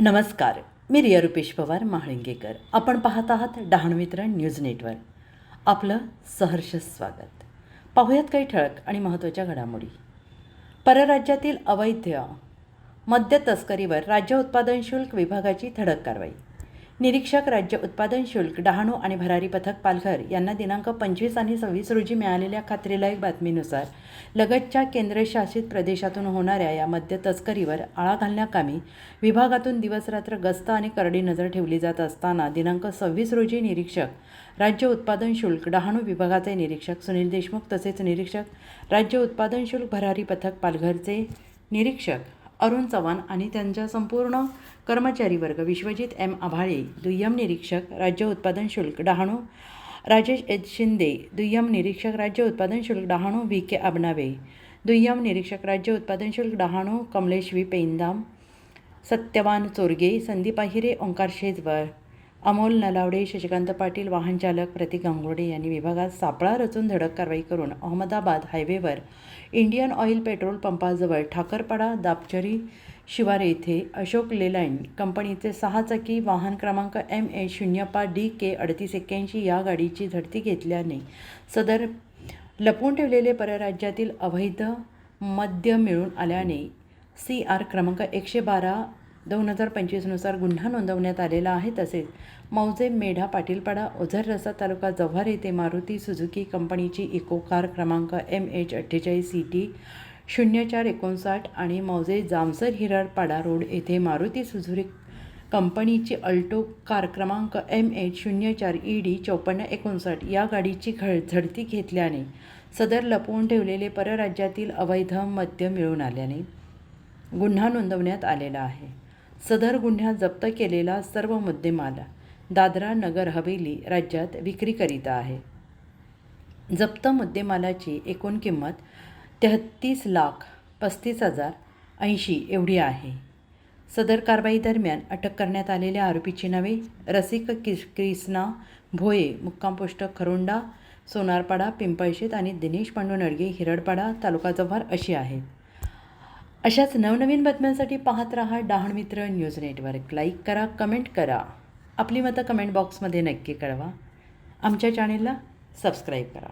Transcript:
नमस्कार. मी रिया रुपेश पवार महाळिंगेकर आपण पाहत आहात डहाणवितरण न्यूज नेटवर्क. आपलं सहर्ष स्वागत. पाहूयात काही ठळक आणि महत्त्वाच्या घडामोडी. परराज्यातील अवैध मद्य तस्करीवर राज्य उत्पादन शुल्क विभागाची धडक कारवाई. निरीक्षक राज्य उत्पादन शुल्क डहाणू आणि भरारी पथक पालघर यांना दिनांक पंचवीस आणि सव्वीस रोजी मिळालेल्या खात्रीलायक बातमीनुसार लगतच्या केंद्रशासित प्रदेशातून होणाऱ्या या मद्य तस्करीवर आळा घालण्याकामी विभागातून दिवसरात्र गस्त आणि करडी नजर ठेवली जात असताना दिनांक सव्वीस रोजी निरीक्षक राज्य उत्पादन शुल्क डहाणू विभागाचे निरीक्षक सुनील देशमुख तसेच निरीक्षक राज्य उत्पादन शुल्क भरारी पथक पालघरचे निरीक्षक अरुण चव्हाण आणि त्यांच्या संपूर्ण कर्मचारी वर्ग विश्वजित एम आभाळे दुय्यम निरीक्षक राज्य उत्पादन शुल्क डहाणू राजेश एच शिंदे दुय्यम निरीक्षक राज्य उत्पादन शुल्क डहाणू व्ही के आबनावे दुय्यम निरीक्षक राज्य उत्पादन शुल्क डहाणू कमलेश व्ही पेंदाम सत्यवान चोरगे संदीप आहिरे ओंकार शेजवर अमोल नलावडे शशिकांत पाटील वाहनचालक प्रतीक गांगोडे यांनी विभागात सापळा रचून धडक कारवाई करून अहमदाबाद हायवेवर इंडियन ऑइल पेट्रोल पंपाजवळ ठाकरपाडा दापचरी शिवारे येथे अशोक लेलाईन कंपनीचे सहा चाकी वाहन क्रमांक एम ए शून्य पाच डी के अडतीस एक्क्याऐंशी या गाडीची झडती घेतल्याने सदर लपवून ठेवलेले परराज्यातील अवैध मद्य मिळून आल्याने सी आर क्रमांक एकशे बारा दोन हजार पंचवीसनुसार गुन्हा नोंदवण्यात आलेला आहे तसेच मौजे मेढा पाटीलपाडा ओझर रसा तालुका जव्हार येथे मारुती सुझुकी कंपनीची इको कार क्रमांक एम एच अठ्ठेचाळीस सी टी शून्य चार एकोणसाठ आणि मौजे जामसर हिराडपाडा रोड येथे मारुती सुझुकी कंपनीची अल्टो कार क्रमांक एम एच शून्य चार ई डी चौपन्न एकोणसाठ या गाडीची घड झडती घेतल्याने सदर लपवून ठेवलेले परराज्यातील अवैध मद्य मिळून आल्याने गुन्हा नोंदवण्यात आलेला आहे. सदर गुन्ह्यात जप्त केलेला सर्व मुद्देमाल दादरा नगर हवेली राज्यात विक्रीकरिता आहे. जप्त मुद्देमालाची एकूण किंमत तेहत्तीस लाख पस्तीस हजार ऐंशी एवढी आहे. सदर कारवाई दरम्यान अटक करण्यात आलेल्या आरोपीची नावे रसिक किस क्रिस्ना भोये मुक्कामपोस्ट खरोंडा सोनारपाडा पिंपळशेत आणि दिनेश पांडू नडगे हिरडपाडा तालुका जव्हार अशी आहेत. अशाच नवनवीन बातम्यांसाठी पाहत रहा Dahanu Mitra news network. Like करा कमेंट करा. आपली मतं कमेंट बॉक्समध्ये नक्की कळवा. आमच्या चॅनेलला सबस्क्राईब करा.